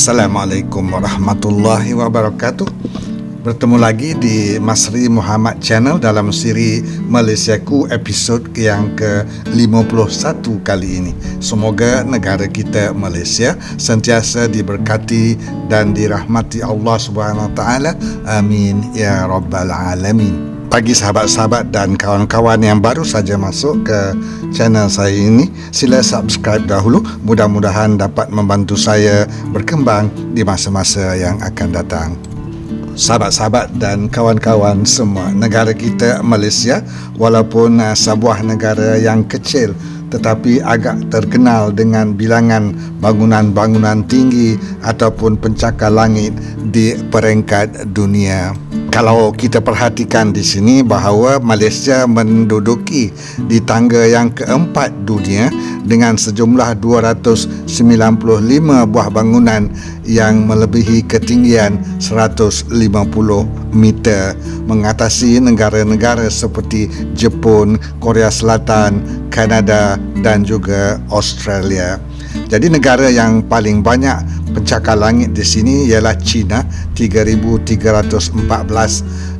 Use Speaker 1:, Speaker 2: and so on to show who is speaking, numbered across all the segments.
Speaker 1: Assalamualaikum warahmatullahi wabarakatuh. Bertemu lagi di Masri Muhammad Channel dalam siri Malaysiaku episod yang ke-51 kali ini. Semoga negara kita Malaysia sentiasa diberkati dan dirahmati Allah Subhanahu Taala. Amin ya rabbal alamin bagi sahabat-sahabat dan kawan-kawan yang baru saja masuk ke channel saya ini sila subscribe dahulu. Mudah-mudahan dapat membantu saya berkembang di masa-masa yang akan datang. Sahabat-sahabat dan kawan-kawan semua negara kita Malaysia walaupun uh, sebuah negara yang kecil tetapi agak terkenal dengan bilangan bangunan-bangunan tinggi ataupun pencakar langit di peringkat dunia. Kalau kita perhatikan di sini bahawa Malaysia menduduki di tangga yang keempat dunia dengan sejumlah 295 buah bangunan yang melebihi ketinggian 150 meter mengatasi negara-negara seperti Jepun, Korea Selatan, Kanada dan juga Australia. Jadi negara yang paling banyak pencakar langit di sini ialah China 3314,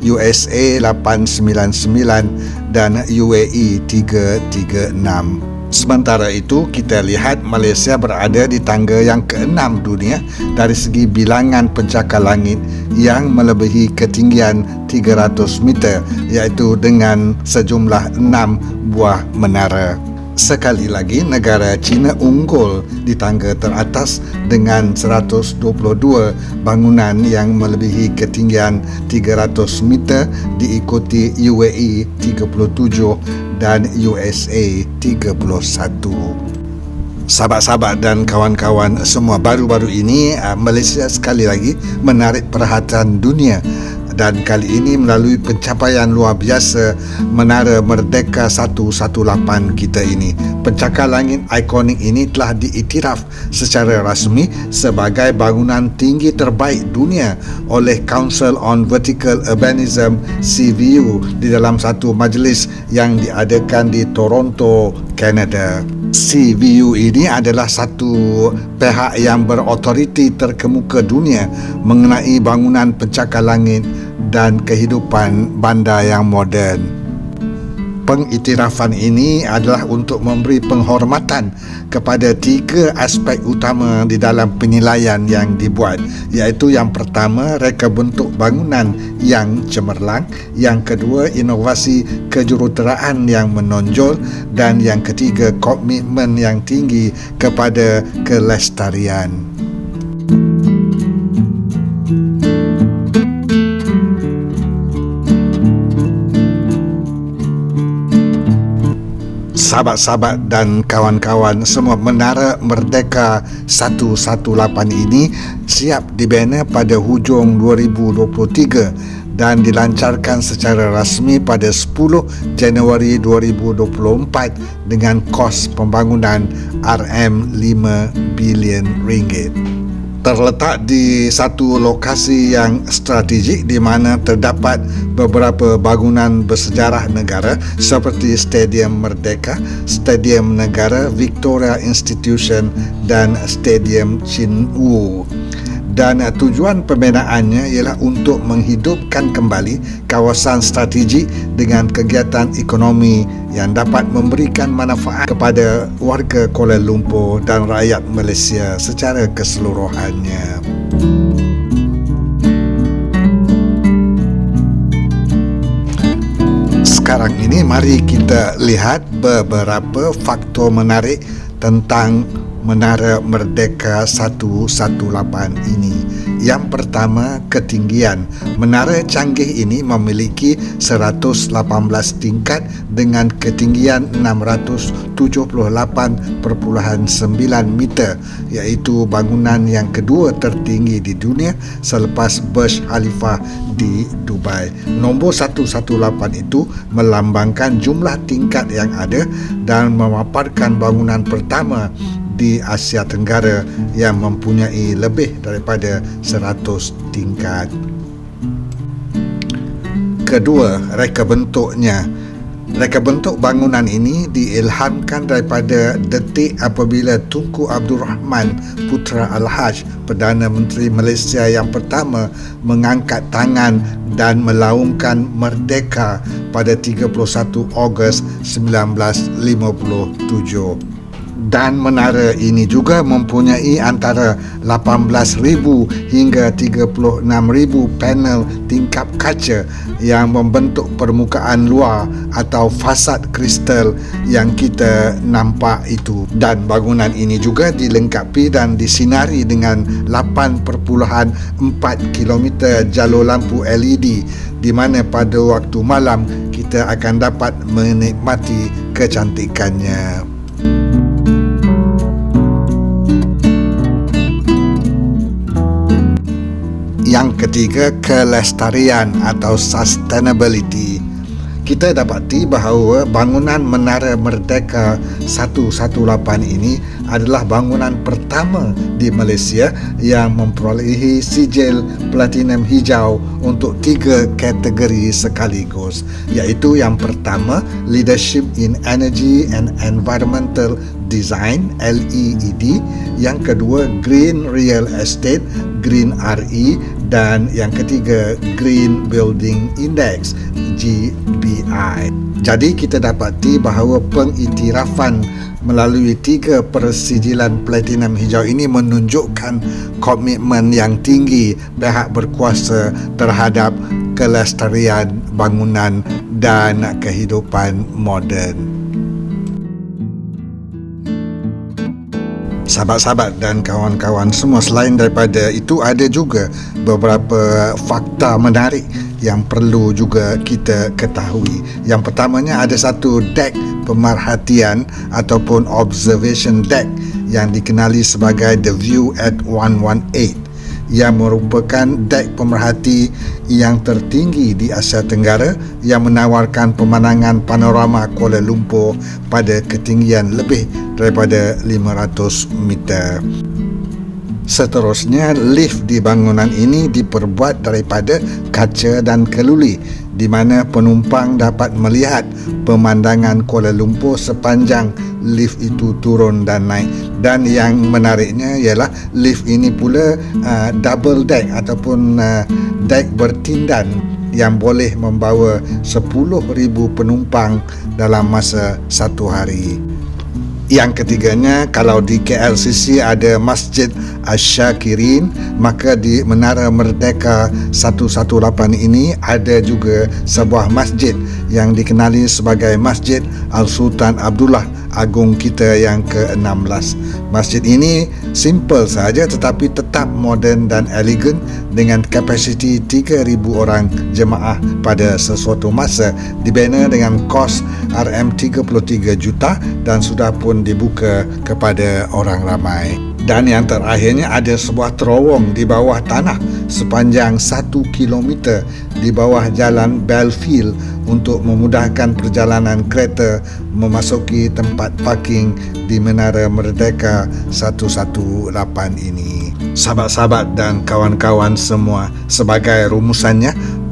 Speaker 1: USA 899 dan UAE 336. Sementara itu, kita lihat Malaysia berada di tangga yang keenam dunia dari segi bilangan pencakar langit yang melebihi ketinggian 300 meter iaitu dengan sejumlah 6 buah menara. Sekali lagi, negara China unggul di tangga teratas dengan 122 bangunan yang melebihi ketinggian 300 meter diikuti UAE 37 dan USA 31. Sahabat-sahabat dan kawan-kawan semua baru-baru ini uh, Malaysia sekali lagi menarik perhatian dunia dan kali ini melalui pencapaian luar biasa Menara Merdeka 118 kita ini. Pencakar langit ikonik ini telah diiktiraf secara rasmi sebagai bangunan tinggi terbaik dunia oleh Council on Vertical Urbanism CVU di dalam satu majlis yang diadakan di Toronto, Canada. CVU ini adalah satu pihak yang berotoriti terkemuka dunia mengenai bangunan pencakar langit dan kehidupan bandar yang moden pengiktirafan ini adalah untuk memberi penghormatan kepada tiga aspek utama di dalam penilaian yang dibuat. Iaitu yang pertama reka bentuk bangunan yang cemerlang. Yang kedua inovasi kejuruteraan yang menonjol. Dan yang ketiga komitmen yang tinggi kepada kelestarian sahabat-sahabat dan kawan-kawan semua Menara Merdeka 118 ini siap dibina pada hujung 2023 dan dilancarkan secara rasmi pada 10 Januari 2024 dengan kos pembangunan RM5 bilion ringgit terletak di satu lokasi yang strategik di mana terdapat beberapa bangunan bersejarah negara seperti Stadium Merdeka, Stadium Negara, Victoria Institution dan Stadium Chin Wu dan uh, tujuan pembinaannya ialah untuk menghidupkan kembali kawasan strategik dengan kegiatan ekonomi yang dapat memberikan manfaat kepada warga Kuala Lumpur dan rakyat Malaysia secara keseluruhannya. Sekarang ini mari kita lihat beberapa faktor menarik tentang Menara Merdeka 118 ini. Yang pertama, ketinggian. Menara canggih ini memiliki 118 tingkat dengan ketinggian 678.9 meter iaitu bangunan yang kedua tertinggi di dunia selepas Burj Khalifa di Dubai. Nombor 118 itu melambangkan jumlah tingkat yang ada dan memaparkan bangunan pertama di Asia Tenggara yang mempunyai lebih daripada 100 tingkat. Kedua, reka bentuknya Reka bentuk bangunan ini diilhamkan daripada detik apabila Tunku Abdul Rahman Putra Al-Haj, Perdana Menteri Malaysia yang pertama mengangkat tangan dan melaungkan merdeka pada 31 Ogos 1957 dan menara ini juga mempunyai antara 18,000 hingga 36,000 panel tingkap kaca yang membentuk permukaan luar atau fasad kristal yang kita nampak itu dan bangunan ini juga dilengkapi dan disinari dengan 8.4 km jalur lampu LED di mana pada waktu malam kita akan dapat menikmati kecantikannya. Yang ketiga, kelestarian atau sustainability. Kita dapati bahawa bangunan Menara Merdeka 118 ini adalah bangunan pertama di Malaysia yang memperolehi sijil platinum hijau untuk tiga kategori sekaligus iaitu yang pertama Leadership in Energy and Environmental Design LEED yang kedua Green Real Estate Green RE dan yang ketiga Green Building Index GBI. Jadi kita dapati bahawa pengiktirafan melalui tiga persijilan platinum hijau ini menunjukkan komitmen yang tinggi pihak berkuasa terhadap kelestarian bangunan dan kehidupan moden. Sahabat-sahabat dan kawan-kawan semua selain daripada itu ada juga beberapa fakta menarik yang perlu juga kita ketahui. Yang pertamanya ada satu deck pemerhatian ataupun observation deck yang dikenali sebagai The View at 118 yang merupakan dek pemerhati yang tertinggi di Asia Tenggara yang menawarkan pemandangan panorama Kuala Lumpur pada ketinggian lebih daripada 500 meter. Seterusnya, lift di bangunan ini diperbuat daripada kaca dan keluli di mana penumpang dapat melihat pemandangan Kuala Lumpur sepanjang lift itu turun dan naik. Dan yang menariknya ialah lift ini pula uh, double deck ataupun uh, deck bertindan yang boleh membawa 10,000 penumpang dalam masa satu hari. Yang ketiganya, kalau di KLCC ada Masjid Asyakirin, maka di Menara Merdeka 118 ini ada juga sebuah masjid yang dikenali sebagai Masjid Al-Sultan Abdullah Agung kita yang ke-16. Masjid ini simple saja tetapi tetap moden dan elegan dengan kapasiti 3000 orang jemaah pada sesuatu masa dibina dengan kos RM33 juta dan sudah pun dibuka kepada orang ramai. Dan yang terakhirnya ada sebuah terowong di bawah tanah sepanjang 1 km di bawah jalan Belfield untuk memudahkan perjalanan kereta memasuki tempat parking di Menara Merdeka 118 ini. Sahabat-sahabat dan kawan-kawan semua, sebagai rumusannya,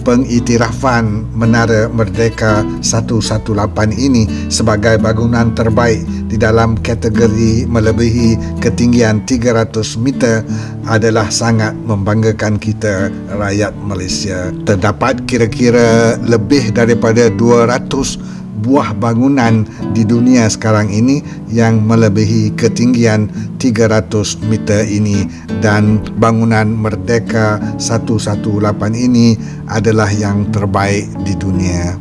Speaker 1: pengiktirafan Menara Merdeka 118 ini sebagai bangunan terbaik di dalam kategori melebihi ketinggian 300 meter adalah sangat membanggakan kita rakyat Malaysia. Terdapat kira-kira lebih daripada 200 buah bangunan di dunia sekarang ini yang melebihi ketinggian 300 meter ini dan bangunan Merdeka 118 ini adalah yang terbaik di dunia.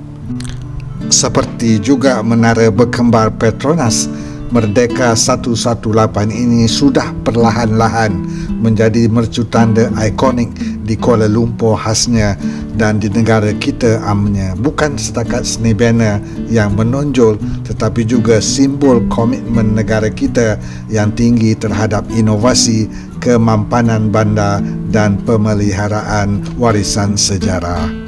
Speaker 1: Seperti juga menara berkembar Petronas, Merdeka 118 ini sudah perlahan-lahan menjadi mercutanda ikonik di Kuala Lumpur khasnya dan di negara kita amnya bukan setakat seni banner yang menonjol tetapi juga simbol komitmen negara kita yang tinggi terhadap inovasi, kemampanan bandar dan pemeliharaan warisan sejarah.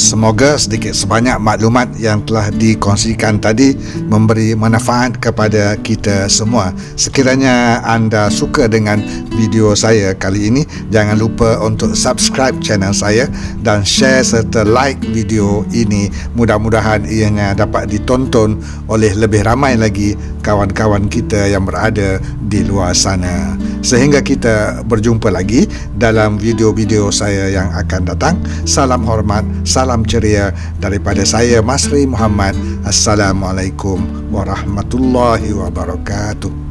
Speaker 1: Semoga sedikit sebanyak maklumat yang telah dikongsikan tadi memberi manfaat kepada kita semua. Sekiranya anda suka dengan video saya kali ini, jangan lupa untuk subscribe channel saya dan share serta like video ini. Mudah-mudahan ianya dapat ditonton oleh lebih ramai lagi kawan-kawan kita yang berada di luar sana. Sehingga kita berjumpa lagi dalam video-video saya yang akan datang. Salam hormat, salam ceria daripada saya Masri Muhammad. Assalamualaikum warahmatullahi wabarakatuh.